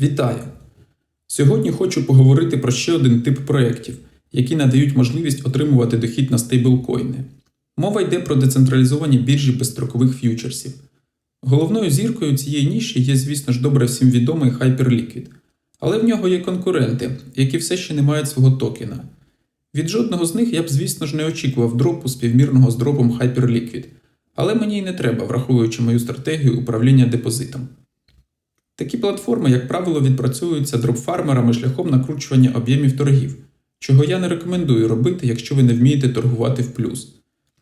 Вітаю! Сьогодні хочу поговорити про ще один тип проєктів, які надають можливість отримувати дохід на стейблкоїни. Мова йде про децентралізовані біржі безстрокових ф'ючерсів. Головною зіркою цієї ніші є, звісно ж, добре всім відомий Hyperliquid. Але в нього є конкуренти, які все ще не мають свого токена. Від жодного з них я б, звісно ж, не очікував дропу співмірного з дропом Hyperliquid, але мені й не треба, враховуючи мою стратегію управління депозитом. Такі платформи, як правило, відпрацьовуються дропфармерами шляхом накручування об'ємів торгів, чого я не рекомендую робити, якщо ви не вмієте торгувати в плюс.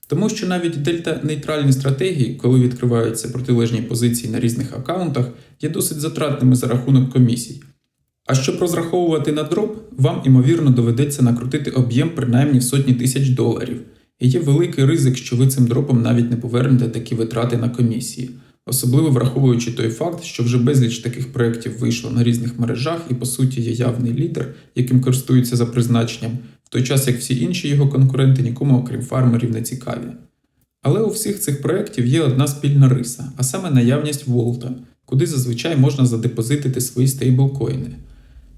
Тому що навіть дельта-нейтральні стратегії, коли відкриваються протилежні позиції на різних аккаунтах, є досить затратними за рахунок комісій. А щоб розраховувати на дроп, вам імовірно доведеться накрутити об'єм принаймні в сотні тисяч доларів, і є великий ризик, що ви цим дропом навіть не повернете такі витрати на комісії, особливо враховуючи той факт, що вже безліч таких проєктів вийшло на різних мережах і по суті є явний лідер, яким користуються за призначенням, в той час як всі інші його конкуренти нікому, окрім фармерів, не цікаві. Але у всіх цих проєктів є одна спільна риса, а саме наявність волта, куди зазвичай можна задепозитити свої стейблкоїни.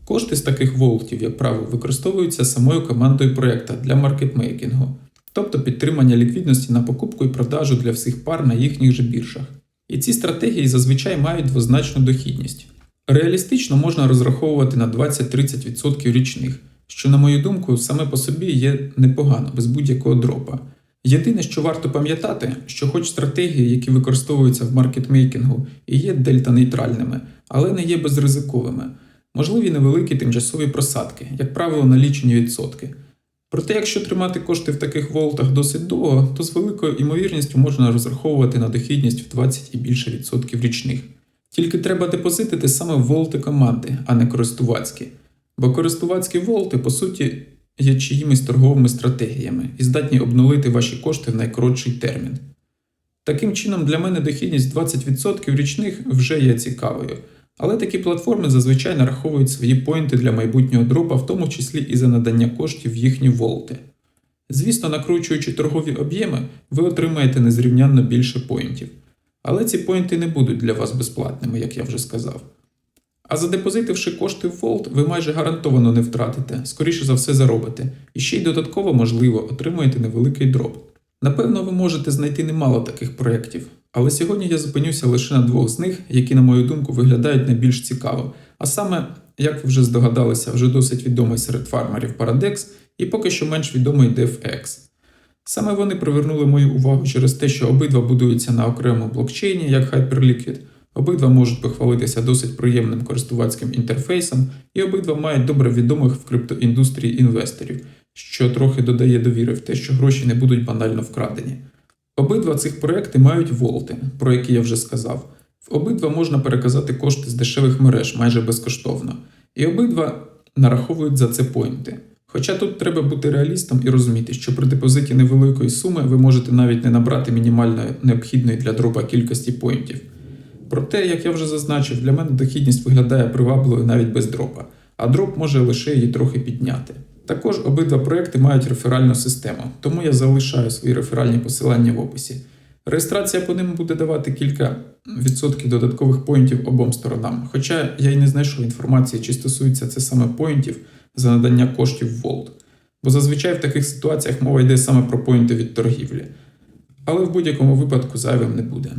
Кошти з таких волтів, як правило, використовуються самою командою проєкта для маркетмейкінгу, тобто підтримання ліквідності на покупку і продажу для всіх пар на їхніх же біржах. І ці стратегії зазвичай мають двозначну дохідність. Реалістично можна розраховувати на 20-30% річних, що, на мою думку, саме по собі є непогано без будь-якого дропа. Єдине, що варто пам'ятати, що хоч стратегії, які використовуються в маркетмейкінгу, і є дельта-нейтральними, але не є безризиковими. Можливі невеликі тимчасові просадки, як правило, на лічені відсотки. Проте, якщо тримати кошти в таких волтах досить довго, то з великою імовірністю можна розраховувати на дохідність в 20 і більше відсотків річних. Тільки треба депозитити саме волти команди, а не користувацькі. Бо користувацькі волти, по суті, є чиїмись торговими стратегіями і здатні обнулити ваші кошти в найкоротший термін. Таким чином, для мене дохідність 20% річних вже є цікавою. Але такі платформи зазвичай нараховують свої поінти для майбутнього дропа, в тому числі і за надання коштів в їхні волти. Звісно, накручуючи торгові об'єми, ви отримаєте незрівнянно більше поінтів. Але ці поінти не будуть для вас безплатними, як я вже сказав. А задепозитивши кошти в Волт, ви майже гарантовано не втратите, скоріше за все заробите, і ще й додатково, можливо, отримаєте невеликий дроп. Напевно, ви можете знайти немало таких проєктів, але сьогодні я зупинюся лише на двох з них, які, на мою думку, виглядають найбільш цікаво. А саме, як ви вже здогадалися, вже досить відомий серед фармерів Paradex і поки що менш відомий DevX. Саме вони привернули мою увагу через те, що обидва будуються на окремому блокчейні, як Hyperliquid, обидва можуть похвалитися досить приємним користувацьким інтерфейсом, і обидва мають добре відомих в криптоіндустрії інвесторів, що трохи додає довіри в те, що гроші не будуть банально вкрадені. Обидва цих проекти мають волти, про які я вже сказав. В обидва можна переказати кошти з дешевих мереж майже безкоштовно, і обидва нараховують за це поінти. Хоча тут треба бути реалістом і розуміти, що при депозиті невеликої суми ви можете навіть не набрати мінімальної необхідної для дропа кількості поінтів. Проте, як я вже зазначив, для мене дохідність виглядає привабливою навіть без дропа, а дроп може лише її трохи підняти. Також обидва проекти мають реферальну систему, тому я залишаю свої реферальні посилання в описі. Реєстрація по ним буде давати кілька відсотків додаткових поінтів обом сторонам, хоча я й не знайшов інформації, чи стосується це саме поінтів за надання коштів в Волт. Бо зазвичай в таких ситуаціях мова йде саме про поінти від торгівлі. Але в будь-якому випадку зайвим не буде.